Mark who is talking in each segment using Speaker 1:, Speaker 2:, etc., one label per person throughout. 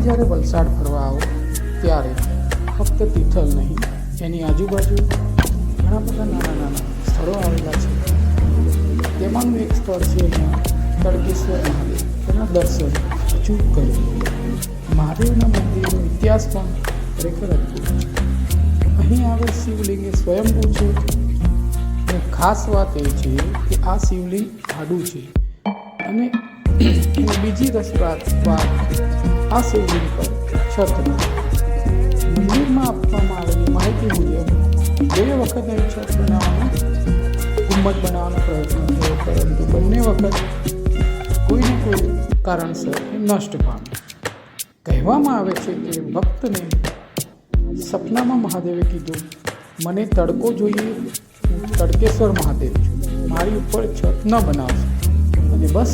Speaker 1: જ્યારે વલસાડ ફરવા આવો, ત્યારે ફક્ત તિથલ નહીં, એની આજુબાજુ ઘણા બધા નાના નાના સ્થળો આવેલા છે. તેમાંનું એક સ્થળ છે અહીંયા તડકેશ્વર મહાદેવ. તેના દર્શન અચૂક કર્યું મહાદેવના મંદિરનો ઇતિહાસ પણ ખરેખર અદભુત છે. અહીં આવેલ શિવલિંગ એ સ્વયંભૂ છે. અને ખાસ વાત એ છે કે આ શિવલિંગ આડું છે. અને બીજી રસપ્રાત વાત આ શિવલિંગ પર છત મંદિરમાં આપવામાં આવેલી માહિતી મુજબ બે વખત અહીં છત બનાવવાનો ગુંબદ બનાવવાનો પ્રયત્ન થયો પરંતુ બંને વખત કોઈને કોઈ કારણસર નષ્ટ પામ્યું કહેવામાં આવે છે કે ભક્તને સપનામાં મહાદેવે કીધું મને તડકો જોઈએ તડકેશ્વર મહાદેવ છું મારી ઉપર છત ન બનાવશો અને બસ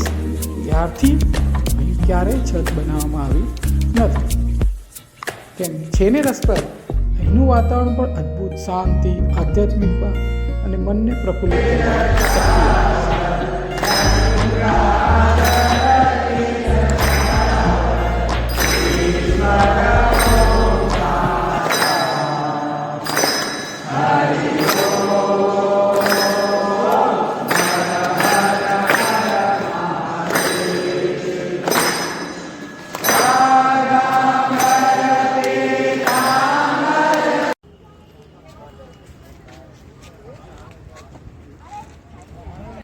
Speaker 1: ત્યારથી ક્યારેય છત બનાવવામાં આવી નથી. કેમ? છેને રસપ્રદ અહીંનું વાતાવરણ પણ અદ્ભુત, શાંતિ, આધ્યાત્મિકતા અને મનને પ્રફુલ્લિત